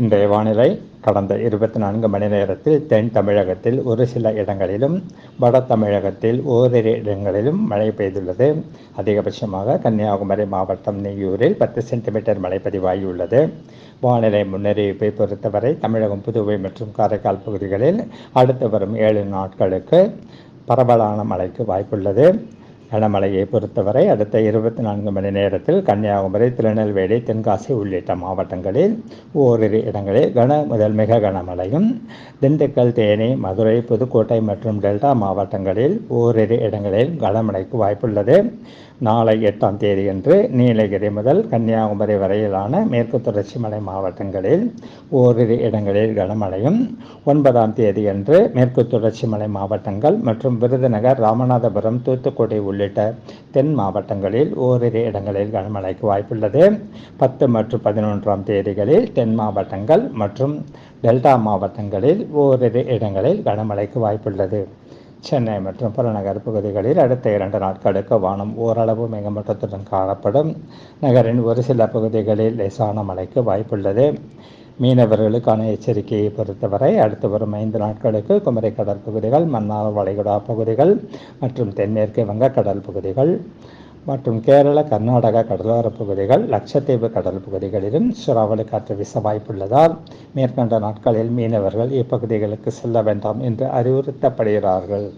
இன்றைய வானிலை கடந்த இருபத்தி நான்கு மணி நேரத்தில் தென் தமிழகத்தில் ஒரு சில இடங்களிலும் வட தமிழகத்தில் ஓரிரு இடங்களிலும் மழை பெய்துள்ளது. அதிகபட்சமாக கன்னியாகுமரி மாவட்டம் நெய்யூரில் பத்து சென்டிமீட்டர் மழை பதிவாகியுள்ளது. வானிலை முன்னறிவிப்பை பொறுத்தவரை தமிழகம் புதுவை மற்றும் காரைக்கால் பகுதிகளில் அடுத்து வரும் ஏழு நாட்களுக்கு பரவலான மழைக்கு வாய்ப்புள்ளது. கனமழையை பொறுத்தவரை அடுத்த இருபத்தி நான்கு மணி நேரத்தில் கன்னியாகுமரி திருநெல்வேலி தென்காசி உள்ளிட்ட மாவட்டங்களில் ஓரிரு இடங்களில் கன முதல் மிக கனமழையும் திண்டுக்கல் தேனி மதுரை புதுக்கோட்டை மற்றும் டெல்டா மாவட்டங்களில் ஓரிரு இடங்களில் கனமழைக்கு வாய்ப்புள்ளது. நாளை எட்டாம் தேதியன்று நீலகிரி முதல் கன்னியாகுமரி வரையிலான மேற்கு தொடர்ச்சி மலை மாவட்டங்களில் ஓரிரு இடங்களில் கனமழையும் ஒன்பதாம் தேதியன்று மேற்கு தொடர்ச்சி மலை மாவட்டங்கள் மற்றும் விருதுநகர் ராமநாதபுரம் தூத்துக்குடி உள்ளிட்ட தென் மாவட்டங்களில் ஓரிரு இடங்களில் கனமழைக்கு வாய்ப்புள்ளது. பத்து மற்றும் பதினொன்றாம் தேதிகளில் தென் மாவட்டங்கள் மற்றும் டெல்டா மாவட்டங்களில் ஓரிரு இடங்களில் கனமழைக்கு வாய்ப்புள்ளது. சென்னை மற்றும் புறநகர் பகுதிகளில் அடுத்த இரண்டு நாட்களுக்கு வானம் ஓரளவு மேகமூட்டத்துடன் காணப்படும். நகரின் ஒரு சில பகுதிகளில் லேசான மழைக்கு வாய்ப்புள்ளது. மீனவர்களுக்கான எச்சரிக்கையை பொறுத்தவரை அடுத்து வரும் ஐந்து நாட்களுக்கு குமரி கடற்பகுதிகள் மன்னார் வளைகுடா பகுதிகள் மற்றும் தென்மேற்கு வங்கக்கடல் பகுதிகள் மற்றும் கேரள கர்நாடக கடலோர பகுதிகள் லட்சத்தீவு கடல் பகுதிகளிலும் சுறாவளி காற்று வீச வாய்ப்புள்ளதால் மேற்கண்ட நாட்களில் மீனவர்கள் இப்பகுதிகளுக்கு செல்ல வேண்டாம் என்று அறிவுறுத்தப்படுகிறார்கள்.